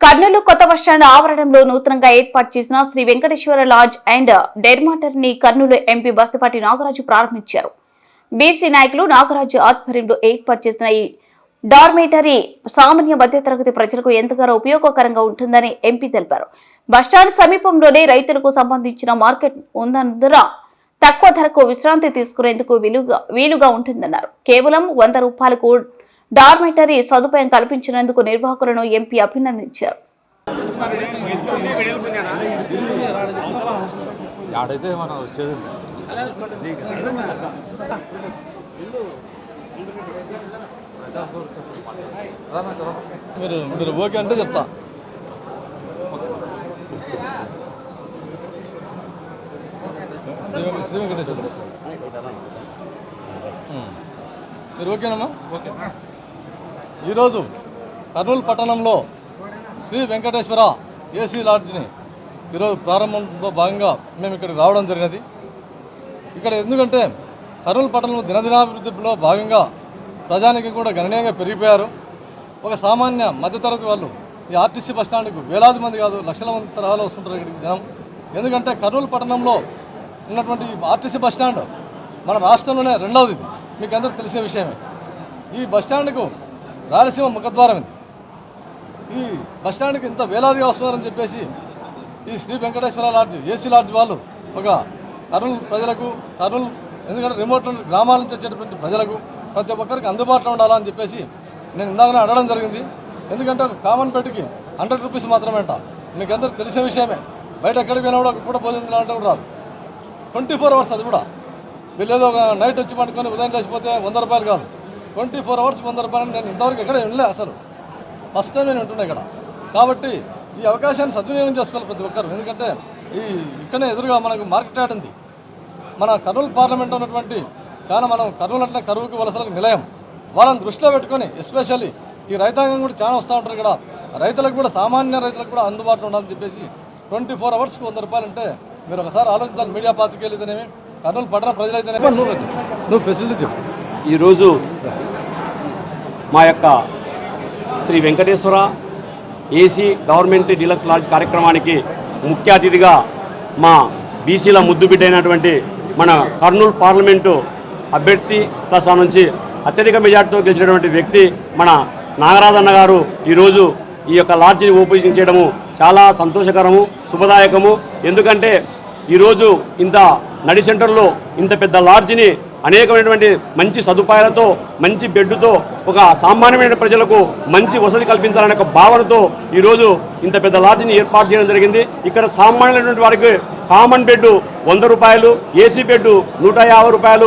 కర్నూలు కొత్త బస్టాండ్ ఆవరణంలో నూతనంగా ఏర్పాటు చేసిన శ్రీ వెంకటేశ్వర లాడ్జ్ అండ్ డెర్మాటర్ని కర్నూలు ఎంపీ బస్తిపాటి నాగరాజు ప్రారంభించారు. బీసీ నాయకులు నాగరాజు ఆధ్వర్యంలో ఏర్పాటు చేసిన ఈ డార్మేటరీ సామాన్య మధ్యతరగతి ప్రజలకు ఎంతగానో ఉపయోగకరంగా ఉంటుందని ఎంపీ తెలిపారు. బస్టాండ్ సమీపంలోనే రైతులకు సంబంధించిన మార్కెట్ ఉన్నందున తక్కువ ధరకు విశ్రాంతి తీసుకునేందుకు వీలుగా వీలుగా ఉంటుందన్నారు. కేవలం వంద రూపాయలకు డార్మేటరీ సదుపాయం కల్పించినందుకు నిర్వాహకులను ఎంపీ అభినందించారు. ఆడైతే మనం వచ్చేది? మీరు మీరు ఓకే అంటే చెప్తా. శ్రీ వెంక- శ్రీ వెంకటేశ్వర ఉమ్. మీరు ఓకేనమ్మా? ఓకే. ఈరోజు కర్నూలు పట్టణంలో శ్రీ వెంకటేశ్వర ఏసీ లాడ్జ్ని ఈరోజు ప్రారంభంలో భాగంగా మేము ఇక్కడికి రావడం జరిగినది. ఇక్కడ ఎందుకంటే కర్నూలు పట్టణంలో దినదినాభివృద్ధిలో భాగంగా ప్రజానికి కూడా గణనీయంగా పెరిగిపోయారు. ఒక సామాన్య మధ్యతరగతి వాళ్ళు ఈ ఆర్టీసీ బస్ స్టాండ్కు వేలాది మంది కాదు లక్షల మంది తరహాలో వస్తుంటారు ఇక్కడికి జనం. ఎందుకంటే కర్నూలు పట్టణంలో ఉన్నటువంటి ఈ ఆర్టీసీ బస్ స్టాండ్ మన రాష్ట్రంలోనే రెండవది మీకు అందరికీ తెలిసిన విషయమే. ఈ బస్ స్టాండ్కు రాయలసీమ ముఖద్వారం ఇది. ఈ బస్ స్టాండ్కి ఇంత వేలాదిగా వస్తున్నారని చెప్పేసి ఈ Sri Venkateswara lodge AC lodge వాళ్ళు ఒక కర్నూలు ప్రజలకు కర్నూలు ఎందుకంటే రిమోట్ గ్రామాల నుంచి వచ్చేటటువంటి ప్రజలకు ప్రతి ఒక్కరికి అందుబాటులో ఉండాలని చెప్పేసి నేను ఇందాకనే అడగడం జరిగింది. ఎందుకంటే ఒక కామన్ పెట్టుకి హండ్రెడ్ రూపీస్ మాత్రమే అంట మీకు అందరికి తెలిసిన విషయమే. బయట ఎక్కడికి పోయినా కూడా ఒక పూట భోజనం తినాలంటే కూడా రాదు. ట్వంటీ ఫోర్ అవర్స్ అది కూడా. వీళ్ళు ఏదో ఒక నైట్ వచ్చి పండుకొని ఉదయం లేచిపోతే వంద రూపాయలు కాదు. ట్వంటీ ఫోర్ అవర్స్ వంద రూపాయలు నేను ఇంతవరకు ఎక్కడ వినలే అసలు. ఫస్ట్ టైం నేను ఉంటున్నా ఇక్కడ. కాబట్టి ఈ అవకాశాన్ని సద్వినియోగం చేసుకోవాలి ప్రతి ఒక్కరు. ఎందుకంటే ఈ ఇక్కడనే ఎదురుగా మనకు మార్కెట్ యార్డ్ ఉంది. మన కర్నూలు పార్లమెంట్ ఉన్నటువంటి చాలా మనం కర్నూలు అంటే కరువుకు వలసలకు నిలయం. వాళ్ళని దృష్టిలో పెట్టుకొని ఎస్పెషల్లీ ఈ రైతాంగం కూడా చాలా వస్తూ ఉంటారు ఇక్కడ. రైతులకు కూడా సామాన్య రైతులకు కూడా అందుబాటులో ఉండాలని చెప్పేసి ట్వంటీ ఫోర్ అవర్స్కి వంద రూపాయలు అంటే మీరు ఒకసారి ఆలోచించాలి. మీడియా పాత్రికేయులు అయితేనేమి కర్నూలు పట్టణ ప్రజలైతేనేమి. నువ్వు నువ్వు ఫెసిలిటీ చెప్పు ఈరోజు మా యొక్క Sri Venkateswara AC government deluxe lodge కార్యక్రమానికి ముఖ్య అతిథిగా మా బీసీల ముద్దుబిడ్డ అయినటువంటి మన కర్నూలు పార్లమెంటు అభ్యర్థి ప్లస్ నుంచి అత్యధిక మెజార్టీతో గెలిచినటువంటి వ్యక్తి మన నాగరాజన్న గారు ఈరోజు ఈ యొక్క లాడ్జిని ఉపయోగించడము చేయడము చాలా సంతోషకరము శుభదాయకము. ఎందుకంటే ఈరోజు ఇంత నడి సెంటర్లో ఇంత పెద్ద లాడ్జిని అనేకమైనటువంటి మంచి సదుపాయాలతో మంచి బెడ్డుతో ఒక సామాన్యమైన ప్రజలకు మంచి వసతి కల్పించాలనే ఒక భావనతో ఈరోజు ఇంత పెద్ద లాడ్జిని ఏర్పాటు చేయడం జరిగింది. ఇక్కడ సామాన్యమైనటువంటి వారికి కామన్ బెడ్ వంద రూపాయలు ఏసీ బెడ్ నూట యాభై రూపాయలు.